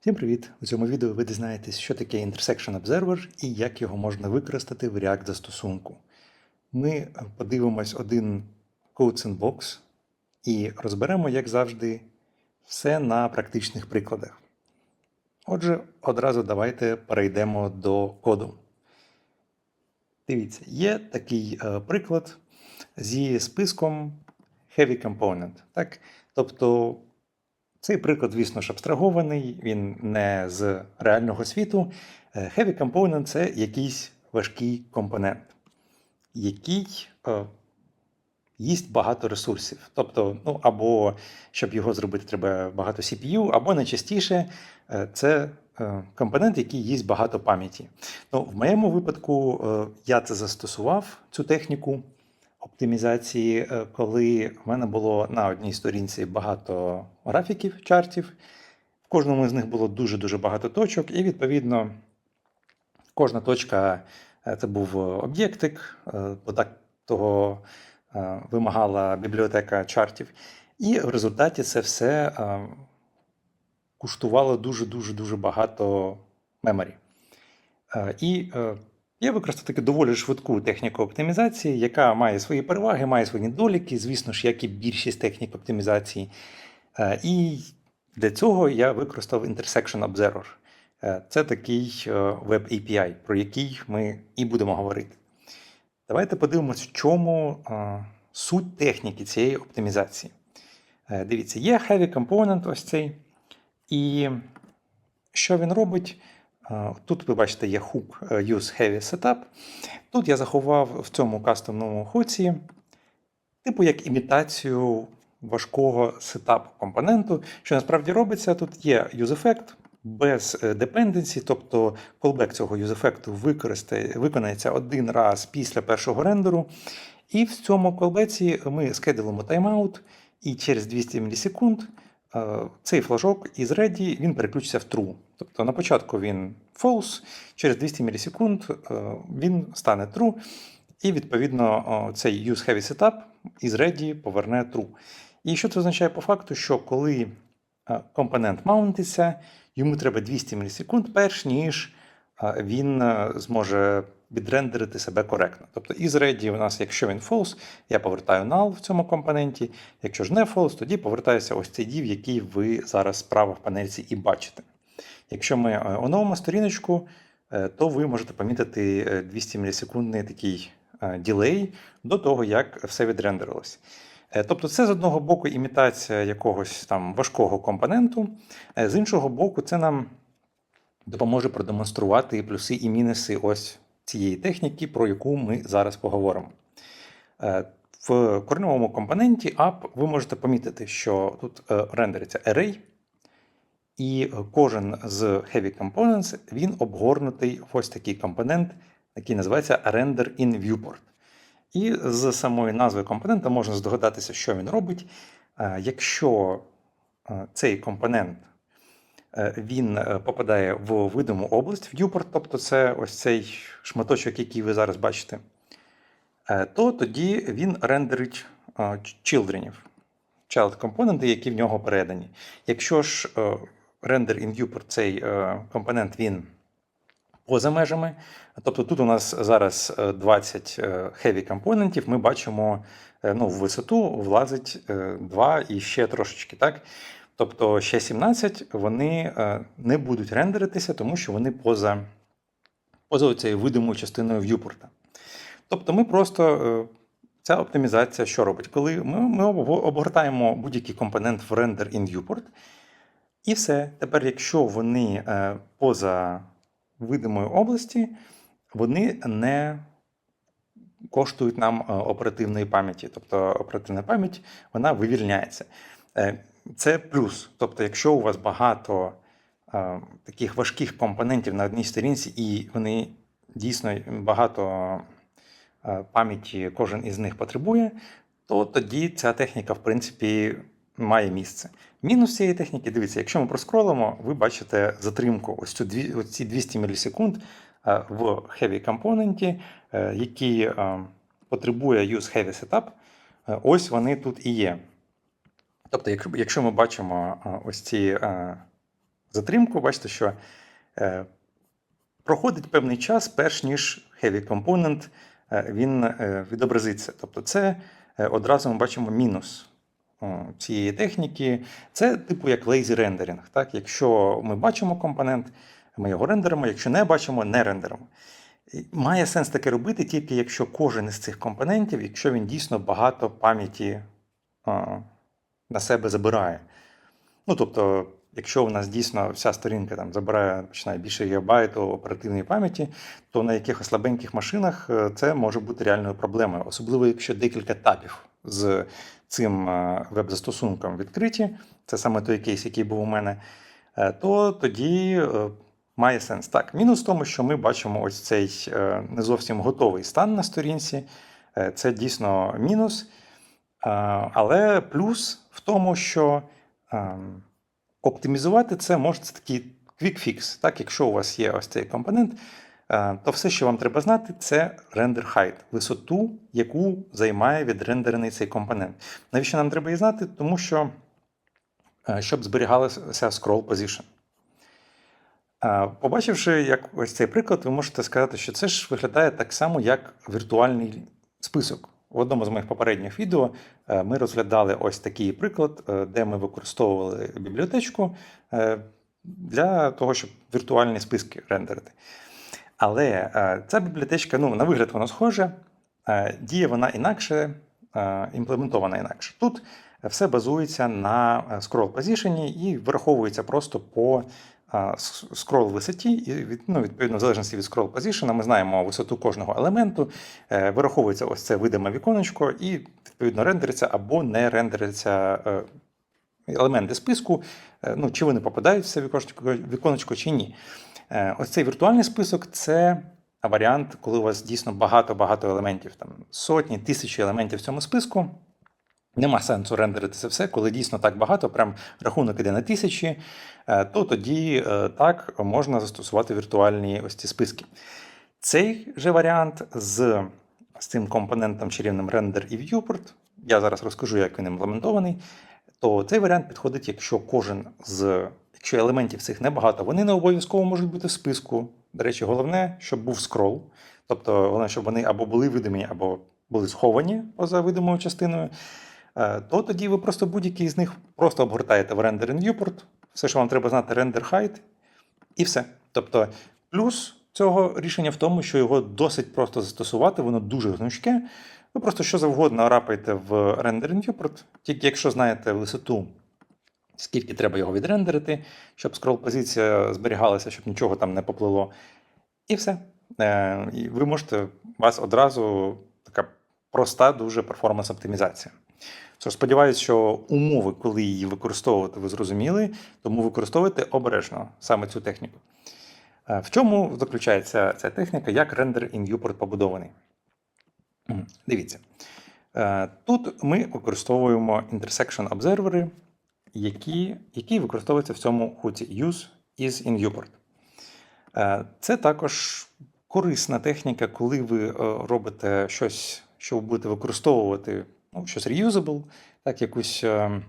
Всім привіт! У цьому відео ви дізнаєтесь, що таке Intersection Observer і як його можна використати в React застосунку. Ми подивимось один Code Sandbox і розберемо, як завжди, все на практичних прикладах. Отже, одразу давайте перейдемо до коду. Дивіться, є такий е, приклад зі списком Heavy Component. Так? Тобто цей приклад, звісно ж, абстрагований, він не з реального світу. Е, Heavy Component це якийсь важкий компонент, який е, їсть багато ресурсів. Тобто, ну, або щоб його зробити, треба багато CPU, або найчастіше е, це е, компонент, який їсть багато пам'яті. Ну, в моєму випадку е, я це застосував, цю техніку оптимізації, е, коли в мене було на одній сторінці багато графіків, чартів. В кожному з них було дуже-дуже багато точок, і відповідно кожна точка е, це був об'єктик, е, бо так того вимагала бібліотека чартів. І в результаті це все куштувало дуже-дуже дуже багато меморі. І я використав таки доволі швидку техніку оптимізації, яка має свої переваги, має свої недоліки, звісно ж, як і більшість технік оптимізації. Е, І для цього я використав Intersection Observer. Е, Це такий веб API, про який ми і будемо говорити. Давайте подивимось, в чому е, суть техніки цієї оптимізації. Е, Дивіться, є Heavy Component, ось цей. І що він робить? Тут ви бачите, є hook е, Use Heavy Setup. Тут я заховав в цьому кастомному хуці, типу як імітацію важкого сетапу компоненту. Що насправді робиться, тут є use-effect без е, dependency, тобто callback цього use-effect виконається один раз після першого рендеру. І в цьому колбеці ми скедулимо тайм-аут, і через 200 мілісекунд е, цей флажок із ready він переключиться в true. Тобто на початку він false, через 200 мілісекунд е, він стане true, і відповідно цей use heavy setup із ready поверне true. І що це означає по факту, що коли е, компонент маунтиться, йому треба 200 мілісекунд, перш ніж е, він зможе відрендерити себе коректно. Тобто із ready у нас, якщо він false, я повертаю null в цьому компоненті. Якщо ж не false, тоді повертається ось цей div, який ви зараз справа в панельці і бачите. Якщо ми е, оновимо сторіночку, е, то ви можете помітити е, 200 мілісекундний такий е, ділей до того, як все відрендерилось. Е, Тобто, це з одного боку імітація якогось там важкого компоненту, е, з іншого боку, це нам допоможе продемонструвати плюси і мінуси ось цієї техніки, про яку ми зараз поговоримо. Е, В кореневому компоненті app ви можете помітити, що тут е, рендериться array, і кожен з Heavy Components він обгорнутий в ось такий компонент, який називається Render in Viewport. І з самої назви компонента можна здогадатися, що він робить. Е, Якщо е, цей компонент е, він попадає в видиму область viewport, тобто це ось цей шматочок, який ви зараз бачите, то тоді він рендерить childrenів, child компоненти, які в нього передані. Якщо ж render in viewport цей е, компонент він поза межами, тобто тут у нас зараз е, 20 е, heavy компонентів, ми бачимо е, ну, в висоту влазить е, 2 і ще трошечки, так? Тобто ще 17 вони е, не будуть рендеритися, тому що вони поза, поза цією видимою частиною в'юпорта. Тобто ми просто е, ця оптимізація що робить? Коли ми, ми обгортаємо будь-який компонент в render in viewport, і все. Тепер, якщо вони е, поза видимої області, вони не коштують нам е, оперативної пам'яті. Тобто оперативна пам'ять вона вивільняється. Е, Це плюс. Тобто, якщо у вас багато таких важких компонентів на одній сторінці, і вони дійсно багато пам'яті кожен із них потребує, то тоді ця техніка, в принципі, має місце. Мінус цієї техніки, дивіться, якщо ми проскролимо, ви бачите затримку, ось цю ці 200 мілісекунд е, в heavy компоненті, який е, потребує use heavy setup. Е, Ось вони тут і є. Тобто, якщо, ми бачимо ось ці затримку. Бачите, що проходить певний час, перш ніж heavy component він відобразиться. Тобто, це одразу ми бачимо мінус цієї техніки. Це типу як lazy rendering. Так? Якщо ми бачимо компонент, ми його рендеримо, якщо не бачимо, не рендеримо. Має сенс таке робити тільки якщо кожен із цих компонентів, якщо він дійсно багато пам'яті на себе забирає. Ну, тобто, якщо у нас дійсно вся сторінка там забирає починає більше гігабайту оперативної пам'яті, то на якихось слабеньких машинах е, це може бути реальною проблемою, особливо якщо декілька табів з цим е, веб-застосунком відкриті, це саме той кейс, який був у мене, е, то тоді е, має сенс. Так, мінус в тому, що ми бачимо ось цей не зовсім готовий стан на сторінці. Це дійсно мінус. Але плюс в тому, що ем, оптимізувати це може це такий fix. Так, якщо у вас є ось цей компонент, то все, що вам треба знати, це render height, висоту, яку займає відрендерений цей компонент. Навіщо нам треба її знати? Тому що е, щоб зберігалося scroll position. Е, Побачивши як ось цей приклад, ви можете сказати, що це ж виглядає так само, як віртуальний список. В одному з моїх попередніх відео е, ми розглядали ось такий приклад, е, де ми використовували бібліотечку е, для того, щоб віртуальні списки рендерити. Але е, ця бібліотечка, ну, на вигляд вона схожа, е, діє вона інакше, е, імплементована інакше. Тут все базується на scroll position і враховується просто по скрол висоті, і ну, відповідно, в залежності від scroll position, ми знаємо висоту кожного елементу, вираховується ось це видиме віконечко, і відповідно рендериться або не рендериться елементи списку, ну, чи вони попадають в це віконечко, віконечко чи ні. Е, Ось цей віртуальний список це варіант, коли у вас дійсно багато-багато елементів, там сотні, тисячі елементів в цьому списку. Нема сенсу рендерити це все, коли дійсно так багато, прям рахунок іде на тисячі, е, то тоді е, так можна застосувати віртуальні ось ці списки. Цей же варіант з, з цим компонентом чарівним render і viewport, я зараз розкажу, як він імплементований, то цей варіант підходить, якщо кожен з якщо елементів цих небагато, вони не обов'язково можуть бути в списку. До речі, головне, щоб був скрол, тобто головне, щоб вони або були видимі, або були сховані поза видимою частиною. Е, То тоді ви просто будь-який з них просто обгортаєте в render in viewport, все, що вам треба знати, render height, і все. Тобто, плюс цього рішення в тому, що його досить просто застосувати, воно дуже гнучке. Ви просто що завгодно рапаєте в render in viewport, тільки якщо знаєте висоту, скільки треба його відрендерити, щоб скрол-позиція зберігалася, щоб нічого там не поплило. І все. Е, І ви можете, вас одразу така проста дуже перформанс-оптимізація. Тож сподіваюся, що умови, коли її використовувати, ви зрозуміли, тому використовуйте обережно саме цю техніку. Е, В чому заключається ця техніка, як рендер in viewport побудований? Дивіться. Е, Тут ми використовуємо intersection observer, які, які використовуються в цьому хуці use is in viewport. Е, Це також корисна техніка, коли ви е, робите щось, що ви будете використовувати, ну, щось reusable, так, якусь е,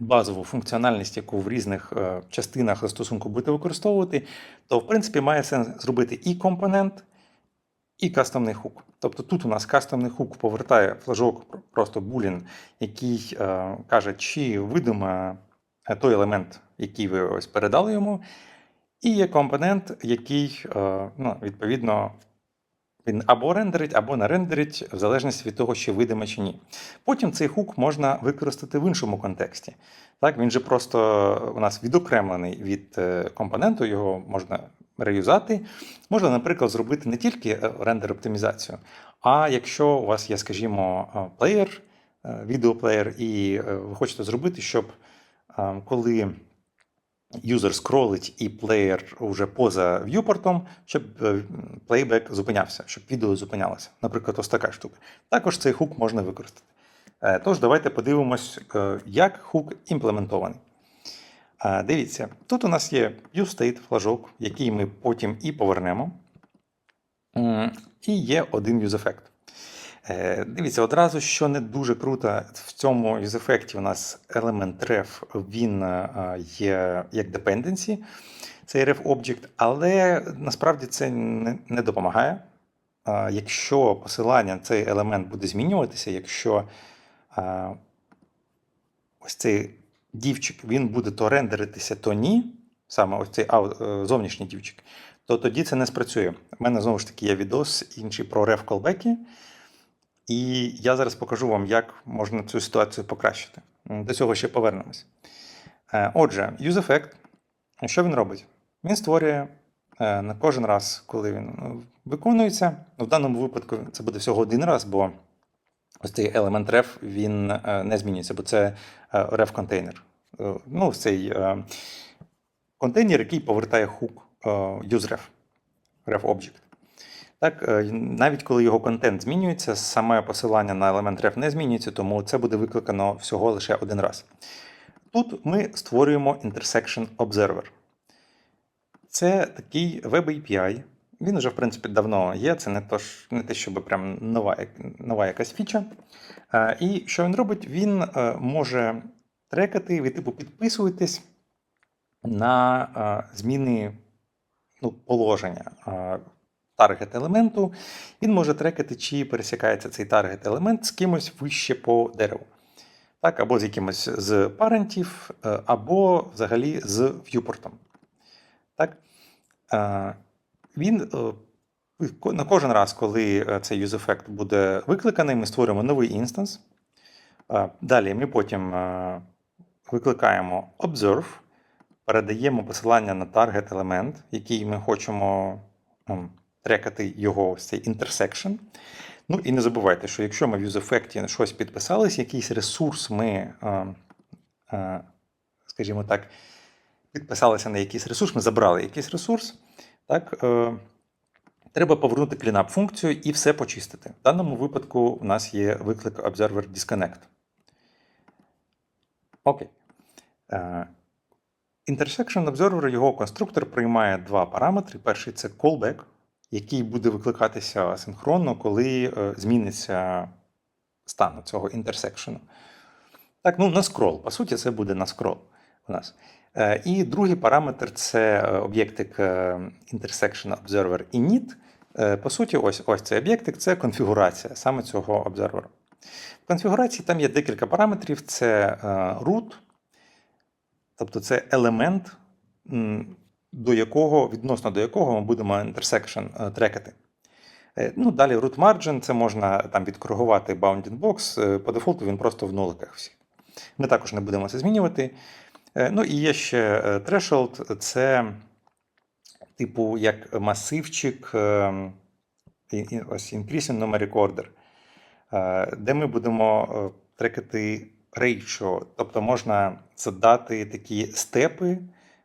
базову функціональність, яку в різних частинах застосунку будете використовувати, то в принципі має сенс зробити і компонент, і кастомний хук. Тобто тут у нас кастомний хук повертає флажок, просто булін, який е, каже, чи видиме е, той елемент, який ви ось передали йому, і є компонент, який, е, ну, відповідно, він або рендерить, або не рендерить, в залежності від того, чи видиме чи ні. Потім цей хук можна використати в іншому контексті. Так, він же просто у нас відокремлений від е, компоненту, його можна реюзати. Можна, наприклад, зробити не тільки рендер-оптимізацію, а якщо у вас є, скажімо, е, плеєр, е, відеоплеєр, і е, ви хочете зробити, щоб е, коли юзер скролить і плеєр уже поза в'юпортом, щоб е, плейбек зупинявся, щоб відео зупинялося. Наприклад, ось така штука. Також цей хук можна використати. Е, Тож, давайте подивимось, е, як хук імплементований. Дивіться, тут у нас є viewState флажок, який ми потім і повернемо. І є один. Е, Дивіться, одразу, що не дуже круто, в цьому use-ефекті у нас елемент ref, він е, є як dependency, цей ref object, але насправді це не, допомагає. Якщо посилання цей елемент буде змінюватися, якщо ось цей дівчик він буде то рендеритися, то ні, саме ось цей е, зовнішній дівчик, то тоді це не спрацює. У мене знову ж таки є відос інший про ref callback, і я зараз покажу вам, як можна цю ситуацію покращити. До цього ще повернемось. Е, Отже, use-effect, що він робить? Він створює е, на кожен раз, коли він ну, виконується. В даному випадку це буде всього один раз, бо ось цей елемент ref він е, не змінюється, бо це е, ref контейнер. Е, Ну, цей контейнер, який повертає хук useRef, ref object. Так, навіть коли його контент змінюється, саме посилання на елемент ref не змінюється, тому це буде викликано всього лише один раз. Тут ми створюємо Intersection Observer. Це такий веб API. Він вже, в принципі, давно є. Це не, то, не те, щоб прям нова, нова якась фіча. Е, І що він робить? Він е, може трекати, ви типу підписуєтесь на е, зміни ну, положення таргет елементу. Він може трекати, чи пересікається цей таргет елемент з кимось вище по дереву. Так, або з якимось з парентів, або взагалі з в'юпортом. Так? Він е, на кожен раз, коли е, цей use-effect буде викликаний, ми створюємо новий інстанс. Е, Далі ми потім викликаємо observe, передаємо посилання на таргет елемент, який ми хочемо трекати його ось цей intersection. Ну і не забувайте, що якщо ми в use-effect щось підписались, якийсь ресурс ми, скажімо так, підписалися на якийсь ресурс, ми забрали якийсь ресурс, так, е, треба повернути cleanup функцію і все почистити. В даному випадку у нас є виклик Observer Disconnect. Окей. Е, Intersection Observer, його конструктор приймає два параметри. Перший це callback, який буде викликатися синхронно, коли е, зміниться стан цього інтерсекшену. Так, ну на скрол. По суті, це буде на скрол у нас. Е, І другий параметр це е, об'єктик е, Intersection Observer init. По суті, ось, ось цей об'єктик це конфігурація саме цього обзервера. В конфігурації там є декілька параметрів: це root, тобто це елемент, до якого, відносно до якого ми будемо intersection трекати. Ну, далі root margin, це можна там відкоригувати bounding box. По дефолту він просто в нуликах всіх. Ми також не будемо це змінювати. Е, Ну і є ще е, threshold, це типу як масивчик, е, ось increasing numeric order, де ми будемо трекати ratio, тобто можна задати такі степи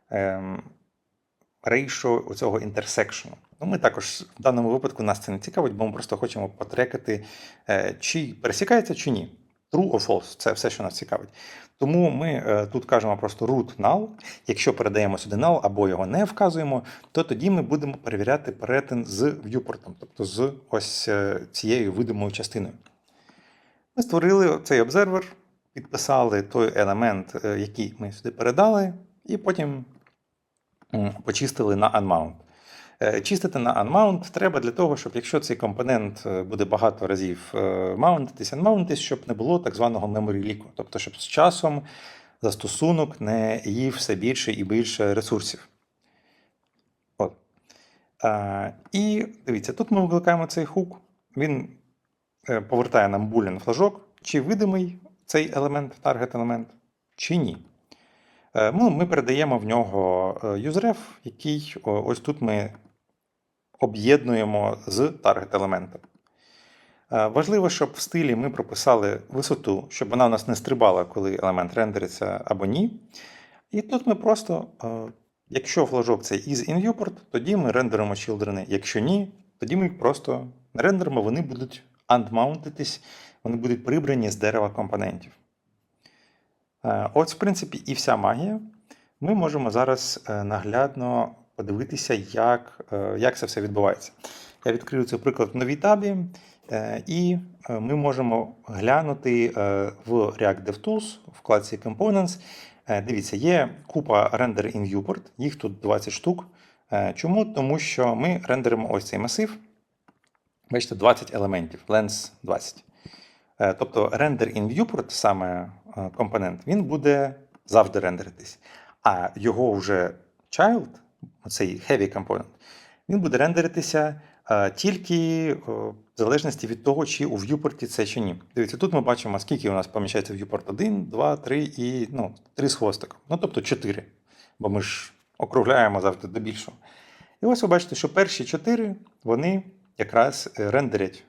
ем, ratio цього інтерсекшену. Ну, ми також в даному випадку нас це не цікавить, бо ми просто хочемо потрекати, чи пересікається, чи ні. True or false це все, що нас цікавить. Тому ми е, тут кажемо просто root null. Якщо передаємо сюди null або його не вказуємо, то тоді ми будемо перевіряти перетин з viewport, тобто з ось е, цією видимою частиною. Ми створили цей обзервер, підписали той елемент, е, який ми сюди передали, і потім почистили на unmount. Е, Чистити на unmount треба для того, щоб якщо цей компонент е, буде багато разів е, маунтитись, unmountитись, щоб не було так званого memory leak, тобто щоб з часом застосунок не їв все більше і більше ресурсів. От. А, і дивіться, тут ми викликаємо цей хук, він повертає нам boolean флажок, чи видимий цей елемент, таргет елемент, чи ні. Ну, ми передаємо в нього useref, який ось тут ми об'єднуємо з таргет елементом. Е, Важливо, щоб в стилі ми прописали висоту, щоб вона у нас не стрибала, коли елемент рендериться або ні. І тут ми просто, е, якщо флажок це is in тоді ми рендеримо children. Якщо ні, тоді ми їх просто не рендеримо, вони будуть unmountитись, вони будуть прибрані з дерева компонентів. Е, Ось, в принципі, і вся магія. Ми можемо зараз е, наглядно подивитися, як, е, як це все відбувається. Я відкрию цей приклад в новій табі, е, і е, ми можемо глянути в React DevTools в вкладці Components. Дивіться, є купа render in viewport, їх тут 20 штук. Чому? Тому що ми рендеримо ось цей масив. Бачите, 20 елементів, length 20. Е, Тобто render in viewport, саме компонент, він буде завжди рендеритись. А його вже child, цей heavy компонент, він буде рендеритися тільки в залежності від того, чи у viewport це чи ні. Дивіться, тут ми бачимо, скільки у нас поміщається в viewport 1, 2, 3 і ну, 3 з хвостиком. Ну, тобто 4. Бо ми ж округляємо завжди до більшого. І ось ви бачите, що перші 4 вони якраз е, рендерять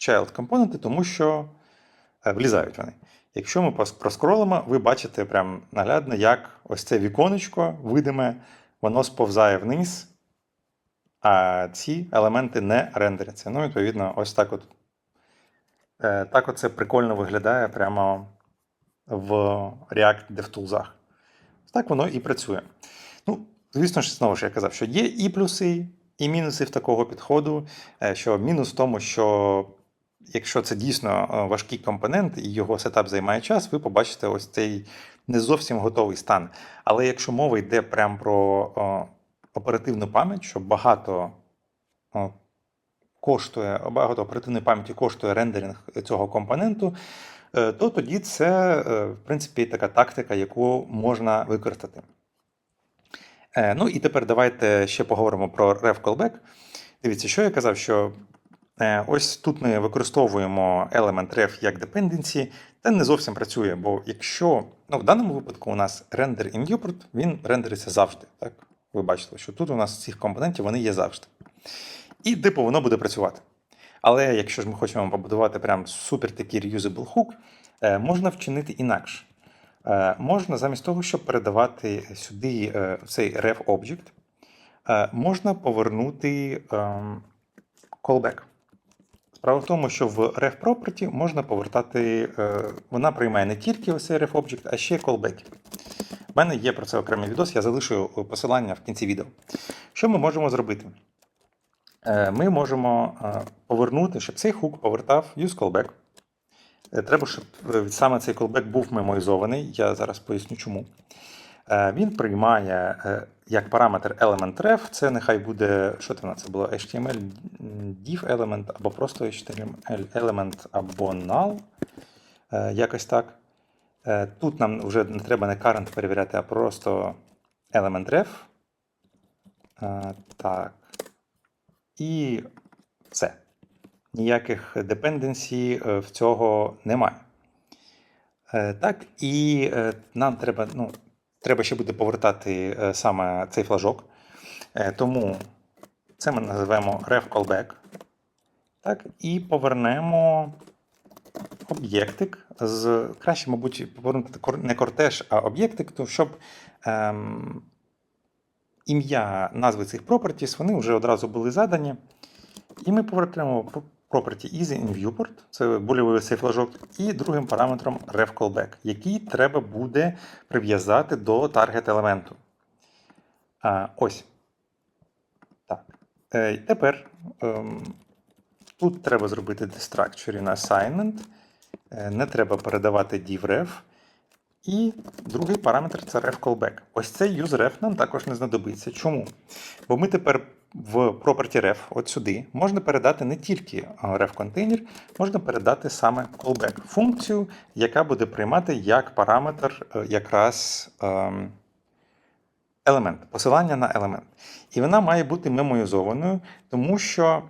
child компоненти, тому що е, влізають вони. Якщо ми проскролимо, ви бачите прям наглядно, як ось це віконечко видиме, воно сповзає вниз, а ці елементи не рендеряться. Ну, відповідно, ось так от. е, Так от це прикольно виглядає прямо в React DevTools. Так воно і працює. Ну, звісно ж, знову ж я казав, що є і плюси, і мінуси в такого підходу. Е, Що мінус в тому, що якщо це дійсно е, важкий компонент і його сетап займає час, ви побачите ось цей не зовсім готовий стан. Але якщо мова йде прямо про е, оперативну пам'ять, що багато е, коштує, багато оперативної пам'яті коштує рендеринг цього компоненту, е, то тоді це, е, в принципі, така тактика, яку можна використати. Е, Ну і тепер давайте ще поговоримо про ref callback. Дивіться, що я казав, що ось тут ми використовуємо елемент ref як dependency, та не зовсім працює, бо якщо ну, в даному випадку у нас render in він рендериться завжди. Так? Ви бачите, що тут у нас цих компонентів вони є завжди. І типу воно буде працювати. Але якщо ж ми хочемо побудувати прям супер такий reusable hook, е, можна вчинити інакше. Е, Можна замість того, щоб передавати сюди е, цей ref object, можна повернути ем, callback. Справа в тому, що в ref property можна повертати, е, вона приймає не тільки ось цей ref object, а ще callback. У мене є про це окремий відос, я залишу посилання в кінці відео. Що ми можемо зробити? Е, Ми можемо е, повернути, щоб цей хук повертав use callback. Е, Треба, щоб е, саме цей callback був мемоїзований. Я зараз поясню чому. Е, Він приймає е, як параметр element ref, це нехай буде, що в це було HTML div element або просто HTML element або null. Е, Якось так. Тут нам вже не треба не current перевіряти, а просто element ref. Так. І все. Ніяких депенденсій е, в цього немає. Так, і нам треба, ну, треба ще буде повертати е, саме цей флажок. Е, Тому це ми називаємо ref callback. Так, і повернемо об'єктик з краще, мабуть, повернути не кортеж, а об'єктик, то щоб ем, ім'я назви цих properties, вони вже одразу були задані. І ми повертаємо property easy in viewport, це бульовий цей флажок, і другим параметром ref callback, який треба буде прив'язати до таргет елементу. А, ось. Так. Е, тепер ем, тут треба зробити destructure in assignment. Е, не треба передавати divref. І другий параметр це ref callback. Ось цей useRef нам також не знадобиться. Чому? Бо ми тепер в property ref, от сюди, можна передати не тільки ref контейнер, можна передати саме callback функцію, яка буде приймати як параметр е, якраз ем, елемент, посилання на елемент. І вона має бути мемоїзованою, тому що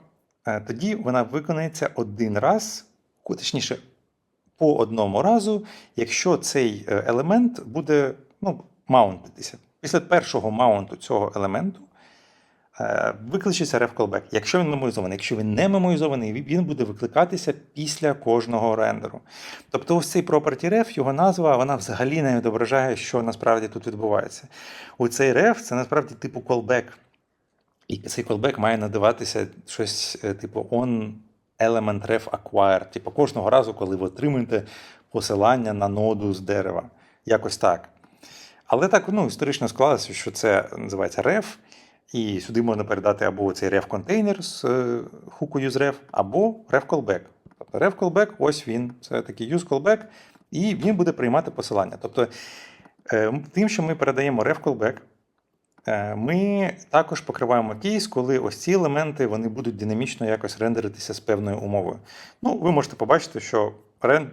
е, тоді вона виконається один раз, точніше, по одному разу, якщо цей е, елемент буде ну, маунтитися. Після першого маунту цього елементу викличеться ref callback. Якщо він мемоїзований, якщо він не мемоїзований, він- він буде викликатися після кожного рендеру. Тобто ось цей property ref, його назва, вона взагалі не відображає, що насправді тут відбувається. У цей ref це насправді типу callback. І цей callback має надаватися щось е, типу on element ref acquired. Типу кожного разу, коли ви отримуєте посилання на ноду з дерева. Якось так. Але так ну, історично склалося, що це називається ref. І сюди можна передати або цей ref контейнер з е, useRef, або ref callback. Тобто ref callback, ось він, це такий use callback, і він буде приймати посилання. Тобто, е, тим, що ми передаємо ref callback, е, ми також покриваємо кейс, коли ось ці елементи вони будуть динамічно якось рендеритися з певною умовою. Ну, ви можете побачити, що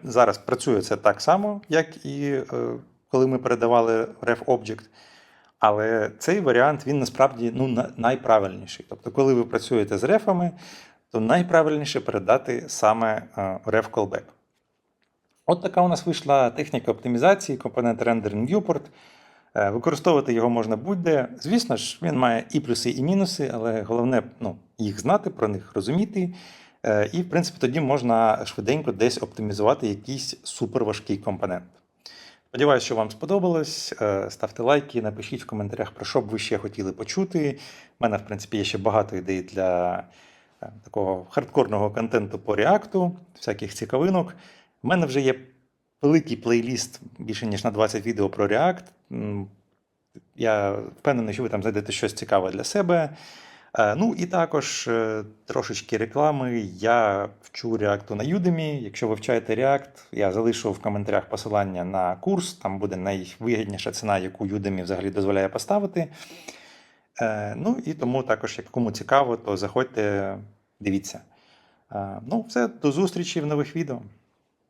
зараз працює це так само, як і коли ми передавали ref object. Але цей варіант він насправді ну, найправильніший. Тобто, коли ви працюєте з рефами, то найправильніше передати саме е, ref callback. От така у нас вийшла техніка оптимізації, компонент Rendering Viewport. Е, Використовувати його можна будь-де. Звісно ж, він має і плюси, і мінуси, але головне ну, їх знати, про них розуміти. Е, І, в принципі, тоді можна швиденько десь оптимізувати якийсь суперважкий компонент. Сподіваюсь, що вам сподобалось. Е, Ставте лайки, напишіть в коментарях, про що б ви ще хотіли почути. У мене, в принципі, є ще багато ідей для е, такого хардкорного контенту по React, всяких цікавинок. У мене вже є великий плейліст більше ніж на 20 відео про React. Я впевнений, що ви там знайдете щось цікаве для себе. Е, Ну і також е, трошечки реклами. Я вчу React на Udemy. Якщо вивчаєте React, я залишу в коментарях посилання на курс. Там буде найвигідніша ціна, яку Udemy взагалі дозволяє поставити. Е, Ну і тому також, як кому цікаво, то заходьте, дивіться. Ну, все, до зустрічі в нових відео.